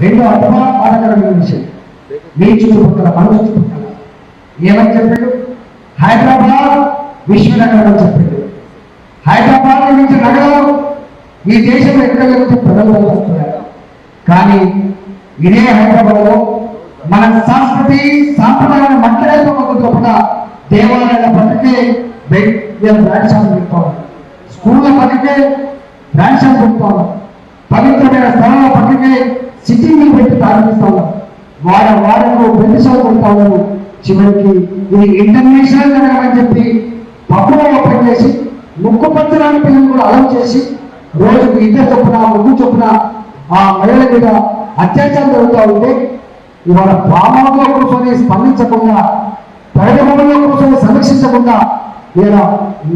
రెండు అపమాన బాధకరమైన విషయం మీ చుట్టుపక్కల మన చుట్టుపక్కల ఏమని చెప్పాడు? హైదరాబాద్ విశ్వనగరం అని చెప్పాడు. హైదరాబాద్ నుంచి నగరం ఈ దేశంలో ఎక్కడ లేకపోతే ప్రజలు వస్తున్నారు. కానీ ఇదే హైదరాబాద్లో మన సంస్కృతి సాంప్రదాయాన్ని మట్టలేకపోతే చొప్పున దేవాలయాల పక్కకే బ్రాండ్ షాప్ పెట్టుకోవాలి స్కూళ్ళ పక్కకే బ్రాండ్ షాప్ పెట్టుకోవాలి పవిత్రమైన స్థలంలో పక్కకే సిట్టింగ్ పెట్టి ప్రారంభిస్తాము వాడ వాడకు పెద్ద షాప్ చివరికి ఇది ఇంటర్నేషనల్ నగరం అని చెప్పి పప్పులో ఓపెన్ చేసి ముక్కు పంచడానికి పిల్లలు కూడా అలౌ చేసి రోజుకు ఇద్దరు చొప్పున ముగ్గు చొప్పున ఆ మహిళల మీద అత్యాచారం జరుగుతూ ఉంటే ఇవాళ పామంలో కూర్చొని స్పందించకుండా ప్రజభవనంలో కూర్చొని సమీక్షించకుండా ఇలా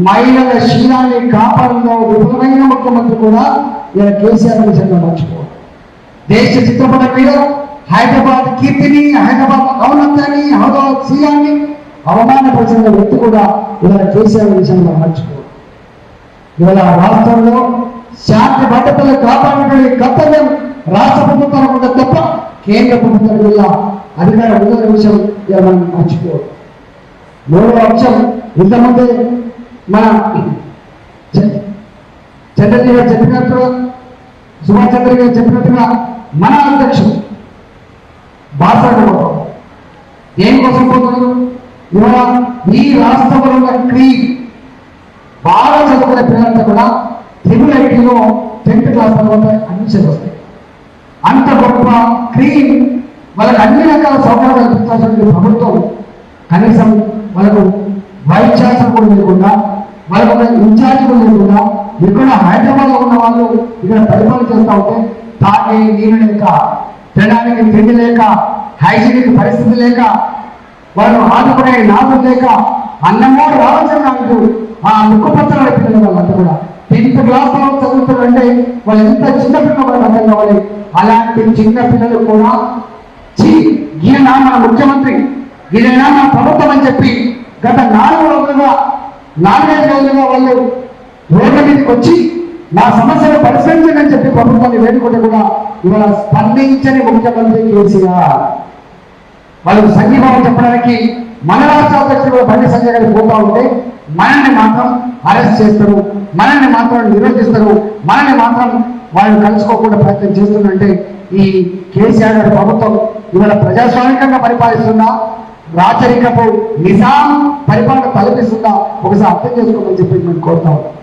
మహిళల శీలాన్ని కాపాడంలో విఫలమైన ముఖ్యమంత్రి కూడా ఇలా కేసీఆర్ విషయంలో మర్చిపోవాలి దేశ చిత్రపట మీద హైదరాబాద్ కీర్తిని హైదరాబాద్ ఔన్నత్యాన్ని హైదరాబాద్ సీయాన్ని అవమానపరిచిన వ్యక్తి కూడా ఇవాళ కేసీఆర్ విషయంలో మర్చిపోవాలి ఇవాళ రాష్ట్రంలో శాంతి భద్రతలు కాపాడటమే కర్తవ్యం రాష్ట్ర ప్రభుత్వానికి ఉంటే తప్ప కేంద్ర ప్రభుత్వం వల్ల అధికార ఉందన్న విషయం ఇలా మనం మర్చిపోవాలి మూడవ అంశం ఇంతకుముందే మన చ- చంద్రజీ చెప్పినట్టుగా సుభాష్ చంద్ర గారు చెప్పినట్టుగా మన అధ్యక్షుడు బాసర దేనికోసం పోతున్నారు ఇవాళ ఈ రాష్ట్రంలో ఉన్న క్రీ బాగా చదువుకునే పిల్లలంతా కూడా తెలుగు ఐటీలో టెన్త్ క్లాస్ తర్వాత అడ్మిషన్ వస్తాయి అంత గొప్ప క్రీమ్ వాళ్ళకి అన్ని రకాల సౌకర్యాలు కల్పించాల్సిన ప్రభుత్వం కనీసం వాళ్ళకు వైస్ ఛాన్సలర్ కూడా లేకుండా వాళ్ళకు ఇన్ఛార్జ్ కూడా లేకుండా ఇక్కడ హైదరాబాద్లో ఉన్న వాళ్ళు ఇక్కడ పరిపాలన చేస్తూ ఉంటే తాగే నీరు లేక తినడానికి తిండి లేక హైజీనిక్ పరిస్థితి లేక వాళ్ళు ఆదుకునే నాదు లేక అన్నమో రావాల్సిన అంటూ ఆ ముక్కుపత్రం పిల్లలు వాళ్ళంతా కూడా. టెన్త్ క్లాస్లో చదువుతున్నారంటే వాళ్ళు ఎంత చిన్న పిల్లలు వాళ్ళు అర్థం కావాలి. అలాంటి చిన్న పిల్లలు కూడా చీ ఈయన మన ముఖ్యమంత్రి ఈయన మన ప్రభుత్వం అని చెప్పి గత నాలుగు రోజులుగా నాలుగైదు రోజులుగా వాళ్ళు రోడ్ల మీదకి వచ్చి మా సమస్యను పరిష్కరించండి అని చెప్పి ప్రభుత్వాన్ని వేడుకుంటే కూడా ఇవాళ స్పందించని ముఖ్యమంత్రి కేసీఆర్. వాళ్ళకు సంఘీభావం చెప్పడానికి మన రాష్ట్ర అధ్యక్షుడు బండి సంజయ్ గారికి పోతా ఉంటే మనల్ని మాత్రం అరెస్ట్ చేస్తారు మనల్ని మాత్రం నిరోధిస్తారు మనల్ని మాత్రం వాళ్ళని కలుసుకోకుండా ప్రయత్నం చేస్తుందంటే ఈ కేసీఆర్ గారి ప్రభుత్వం ఇవాళ ప్రజాస్వామికంగా పరిపాలిస్తుందా రాచరికపు నిజాం పరిపాలన తలపిస్తుందా ఒకసారి అర్థం చేసుకోమని చెప్పి మేము కోరుతా ఉన్నాం